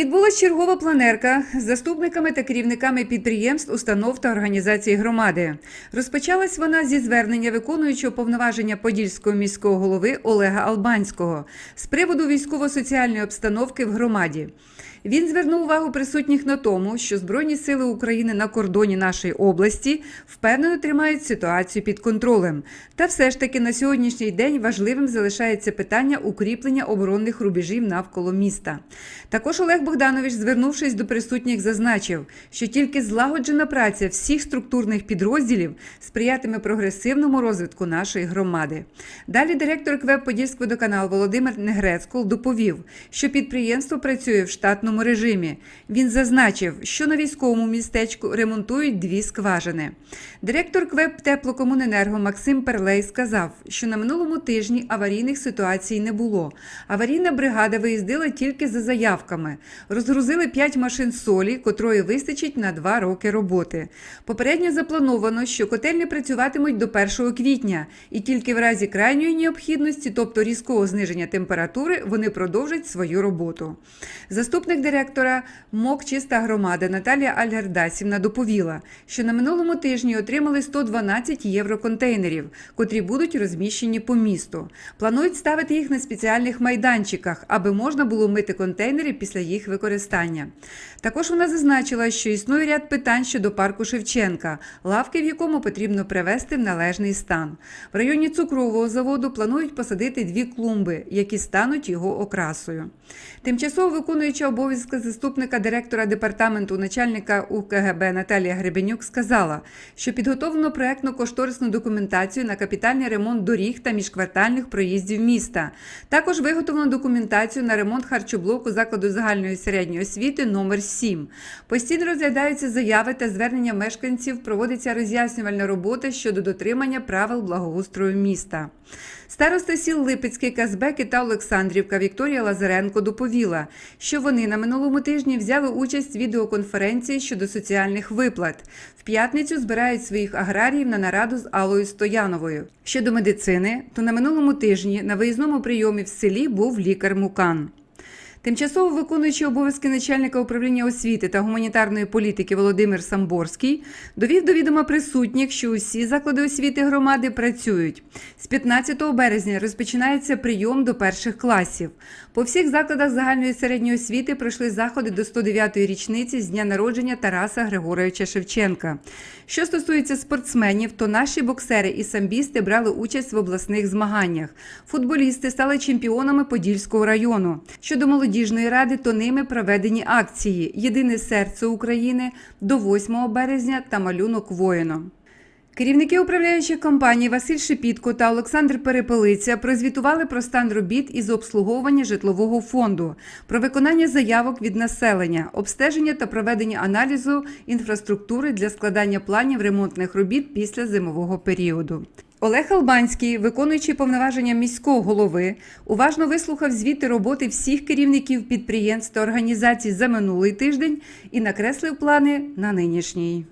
Відбулась чергова планерка з заступниками та керівниками підприємств, установ та організацій громади. Розпочалась вона зі звернення виконуючого повноваження Подільського міського голови Олега Албанського з приводу військово-соціальної обстановки в громаді. Він звернув увагу присутніх на тому, що Збройні сили України на кордоні нашої області впевнено тримають ситуацію під контролем. Та все ж таки на сьогоднішній день важливим залишається питання укріплення оборонних рубежів навколо міста. Також Олег Богданович, звернувшись до присутніх, зазначив, що тільки злагоджена праця всіх структурних підрозділів сприятиме прогресивному розвитку нашої громади. Далі директор КВЕП Подільськводоканал Володимир Негрецькол доповів, що підприємство працює в штатному режимі. Він зазначив, що на військовому містечку ремонтують дві скважини. Директор КВЕП Теплокомуненерго Максим Перлей сказав, що на минулому тижні аварійних ситуацій не було. Аварійна бригада виїздила тільки за заявками. Розгрузили 5 машин солі, котрої вистачить на 2 роки роботи. Попередньо заплановано, що котельні працюватимуть до 1 квітня, і тільки в разі крайньої необхідності, тобто різкого зниження температури, вони продовжать свою роботу. Заступник директора МОК Чиста громада Наталія Альгердасівна доповіла, що на минулому тижні отримали 112 євроконтейнерів, котрі будуть розміщені по місту. Планують ставити їх на спеціальних майданчиках, аби можна було мити контейнери після їх використання. Також вона зазначила, що існує ряд питань щодо парку Шевченка, лавки в якому потрібно привести в належний стан. В районі цукрового заводу планують посадити дві клумби, які стануть його окрасою. Тимчасово виконуюча обов'язки заступника директора департаменту начальника УКГБ Наталія Гребенюк сказала, що підготовлено проектно-кошторисну документацію на капітальний ремонт доріг та міжквартальних проїздів міста. Також виготовлено документацію на ремонт харчоблоку закладу загальної середньої освіти номер 7. Постійно розглядаються заяви та звернення мешканців, проводиться роз'яснювальна робота щодо дотримання правил благоустрою міста. Староста сіл Липецький, Казбеки та Олександрівка Вікторія Лазаренко доповіла, що вони на минулому тижні взяли участь в відеоконференції щодо соціальних виплат. В п'ятницю збирають своїх аграріїв на нараду з Аллою Стояновою. Щодо медицини, то на минулому тижні на виїзному прийомі в селі був лікар Мукан. Тимчасово виконуючий обов'язки начальника управління освіти та гуманітарної політики Володимир Самборський довів до відома присутніх, що усі заклади освіти громади працюють. З 15 березня розпочинається прийом до перших класів. По всіх закладах загальної середньої освіти пройшли заходи до 109-ї річниці з дня народження Тараса Григоровича Шевченка. Що стосується спортсменів, то наші боксери і самбісти брали участь в обласних змаганнях. Футболісти стали чемпіонами Подільського району. Щодо молодіжної ради, то ними проведені акції Єдине серце України до 8 березня та малюнок воїном. Керівники управляючих компаній Василь Шепітко та Олександр Перепелиця прозвітували про стан робіт із обслуговування житлового фонду, про виконання заявок від населення, обстеження та проведення аналізу інфраструктури для складання планів ремонтних робіт після зимового періоду. Олег Албанський, виконуючий повноваження міського голови, уважно вислухав звіти роботи всіх керівників підприємств та організацій за минулий тиждень і накреслив плани на нинішній.